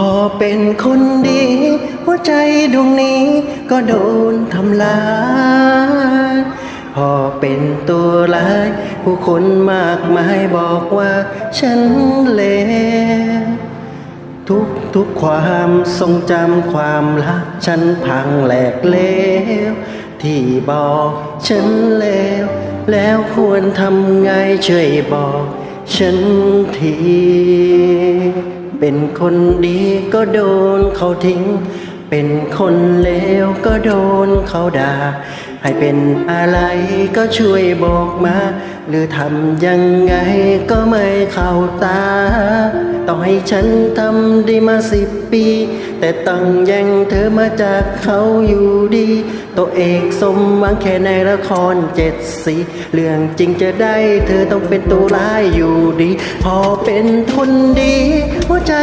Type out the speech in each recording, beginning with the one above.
พอเป็นคนดี หัวใจดวงนี้ก็โดนทำลายพอเป็นตัวร้าย ผู้คนมากมายบอกว่าฉันเลวทุกทุกความทรงจำความรักฉันพังแหลกเลวที่บอกฉันเลวแล้วควรทำไงช่วยบอกฉันที เป็นคนดีก็โดนเขาทิ้ง เป็นคนเลวก็โดนเขาด่า ให้เป็นอะไรก็ช่วยบอกมา หรือทำยังไงก็ไม่เข้าตา ต่อให้ฉันทำได้มาสิบปี แต่ต้องย่งเธอมาจากเขาอยู่ดี ตัวเอกสมหวังแค่ในละครเจ็ดสีเรื่องจริงจะได้เธอต้องเป็นตัวร้ายอยู่ดี พอเป็นคนดี หัวใจ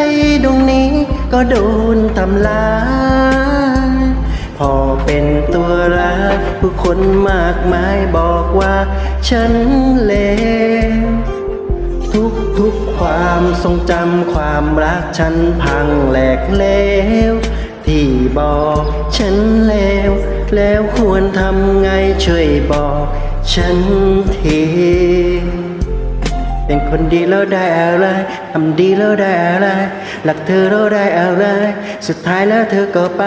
ดวงนี้ก็โดนทำลาย เป็นตัวร้ายผู้คนมากมายบอกว่าฉันเลวทุกทุกความทรงจำความรักฉันพังแหลกเลวที่บอกฉันเลวแล้วควรทำไงช่วยบอก ฉันทีเป็นคนดีแล้วได้อะไรทำดีแล้วได้อะไรหลักเธอแล้วได้อะไร สุดท้ายแล้วเธอก็ไป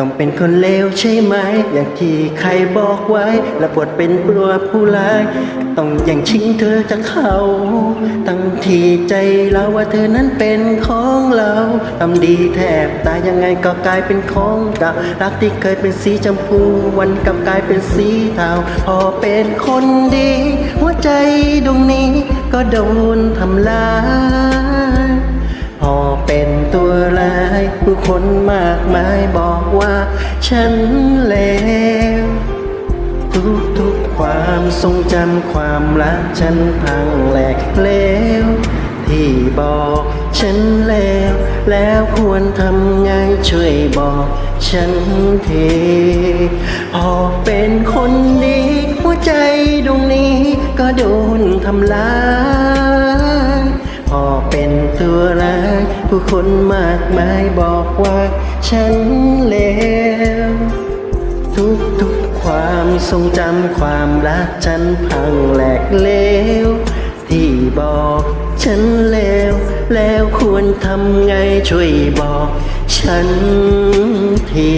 ต้องเป็นคนเลวใช่ไหม อย่างที่ใครบอกไว้ และบทเป็นตัวผู้ร้าย ต้องอย่างชิงเธอจากเขาตั้งที่ใจเราว่าเธอนั้นเป็นของเราทำดีแทบตายยังไงก็กลายเป็นของเก่ารักที่เคยเป็นสีชมพูวันกลับกลายเป็นสีเทาพอเป็นคนดี หัวใจดวงนี้ก็โดนทำลายพอเป็นตัว คนมากมายบอกว่าฉันเลวทุกทุกความทรงจำความรักฉันพังแหลกเลวที่บอกฉันเลวแล้วควรทำไงช่วยบอกฉันทีพอเป็นคนดีหัวใจดวงนี้ก็โดนทำลายพอเป็นตัวร้าย ผู้คนมากมายบอกว่าฉันเลวทุกทุกๆความทรงจำความรักฉันพังแหลกเลวที่บอกฉันเลวแล้วควรทำไงช่วยบอกฉันที